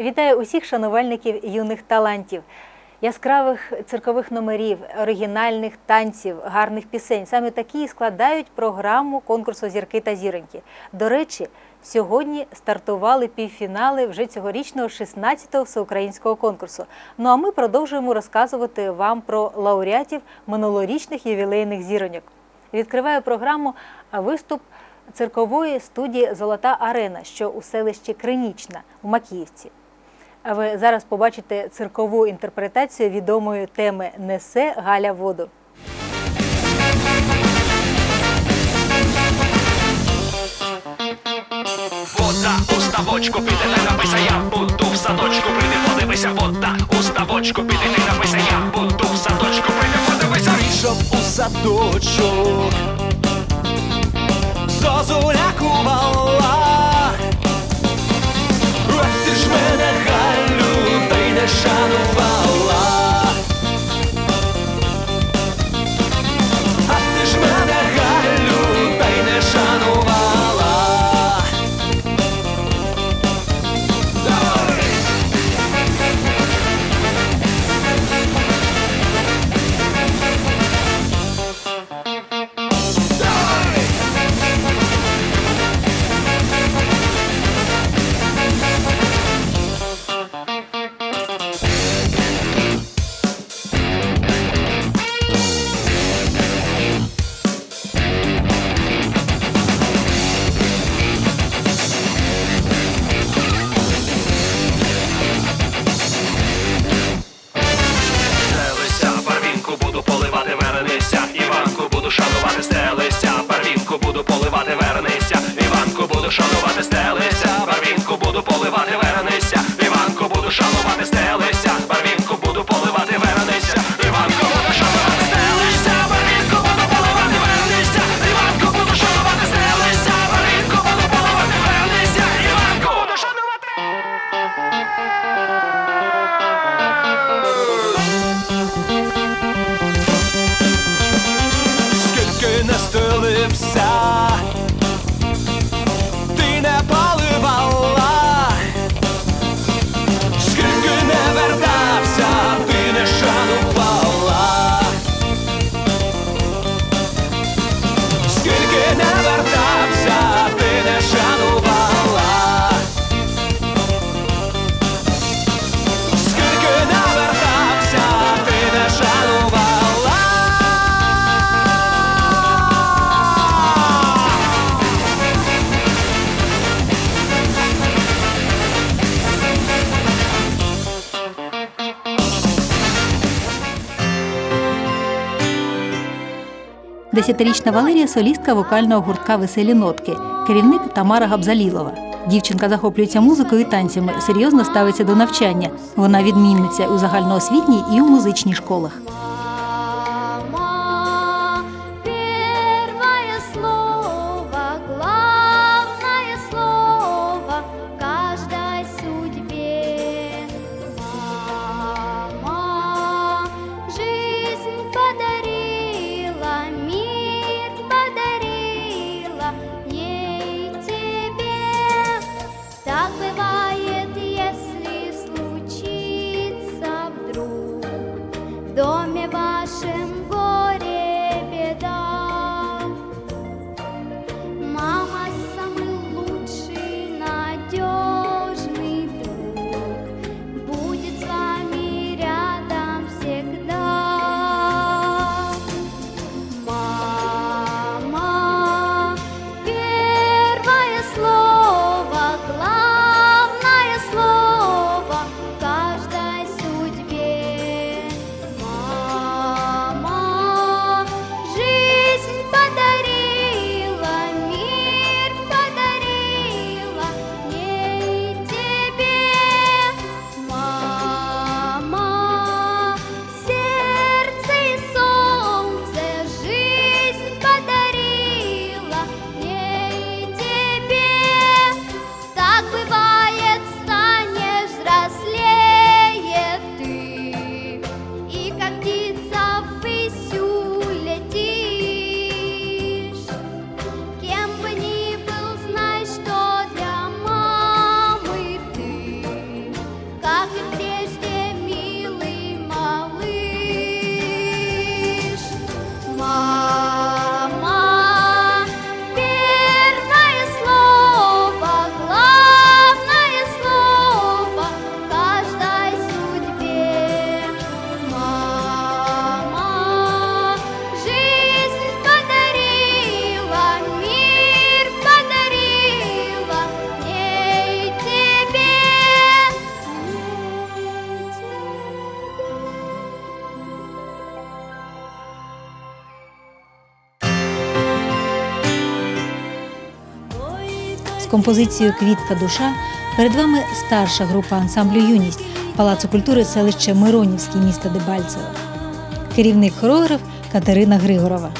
Вітаю усіх шанувальників юних талантів, яскравих циркових номерів, оригінальних танців, гарних пісень. Саме такі і складають програму конкурсу Зірки та зіроньки. До речі, сьогодні стартували півфінали вже цьогорічного 16-го всеукраїнського конкурсу. Ну а ми продовжуємо розказувати вам про лауреатів минулорічних ювілейних зіроньок. Відкриваю програму виступ циркової студії Золота арена, що у селищі Кринічна у Макіївці. Ви зараз побачите циркову інтерпретацію відомої теми Несе Галя воду. Вода у ставочку піде, не напися, я буду в садочку, прийди, подивися, вода у ставочку піде, не напися, я буду в садочку, прийди, подивися. Вийшов у садочок, зозуля кувала. Ой, ти ж мене deixado Десятирічна Валерія солістка вокального гуртка Веселі нотки, керівник Тамара Габзалілова. Дівчинка захоплюється музикою і танцями, серйозно ставиться до навчання. Вона відмінниця у загальноосвітній і у музичній школах. Композицією Квітка душа перед вами старша група ансамблю Юність Палацу культури селище Миронівське міста Дебальцево. Керівник хореограф Катерина Григорова.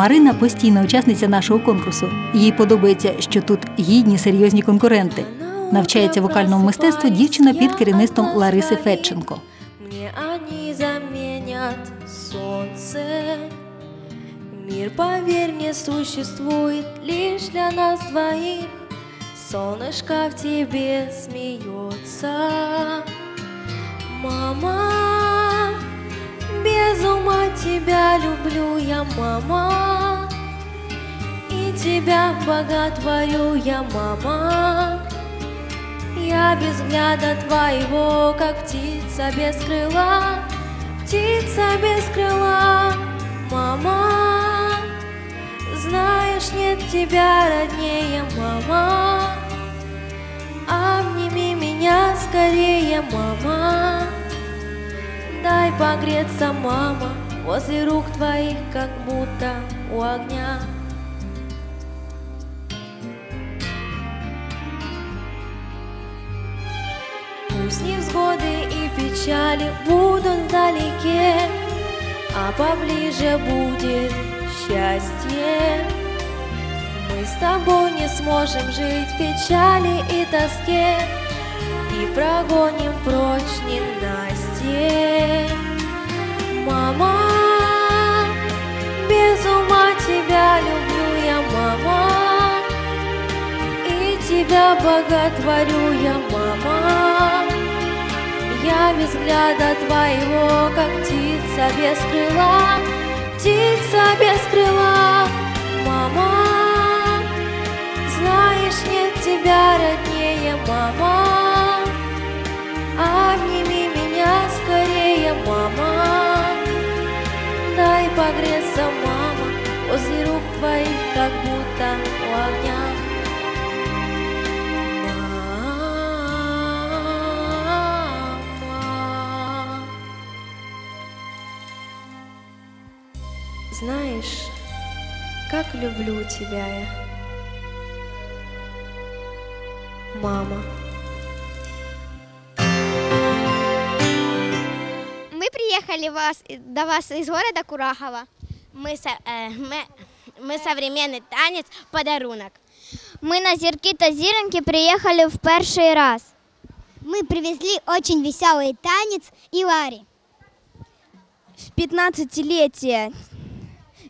Марина постійна учасниця нашого конкурсу. Їй подобається, що тут гідні серйозні конкуренти. Навчається вокальному мистецтву дівчина під керівництвом Лариси Федченко. Мир, поверь мне, существует лишь для нас двоих. Солнышко в тебе смеется. Мама, тебя люблю я, мама. И тебя боготворю я, мама. Я без взгляда твоего, как птица без крыла, птица без крыла, мама. Знаешь, нет тебя роднее, мама. Обними меня скорее, мама. Дай погреться, мама, возле рук твоих, как будто у огня. Пусть невзгоды и печали будут вдалеке, А поближе будет счастье. Мы с тобой не сможем жить в печали и тоске И прогоним прочь ненастье. Мама, боготворю я, мама. Я без взгляда твоего, как птица без крыла Птица без крыла, Знаешь, как люблю тебя я, мама. Мы приехали вас, до вас из города Курахова. Мы, со- э, мы, мы современный танец «Подарунок». Мы на Зеркита-Зиренки приехали в первый раз. Мы привезли очень веселый танец и Лари. В 15-летие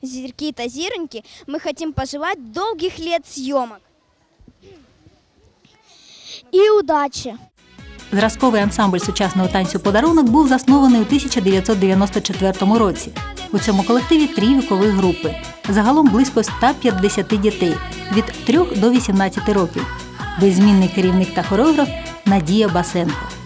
Зиркита Зироньки мы хотим пожелать долгих лет съемок. И удачи. Зразковий ансамбль сучасного танцю подарунок був заснований у 1994 році. У цьому колективі три вікових групи. Загалом близько 150 дітей від 3 до 18 років. Беззмінний керівник та хореограф Надія Басенко.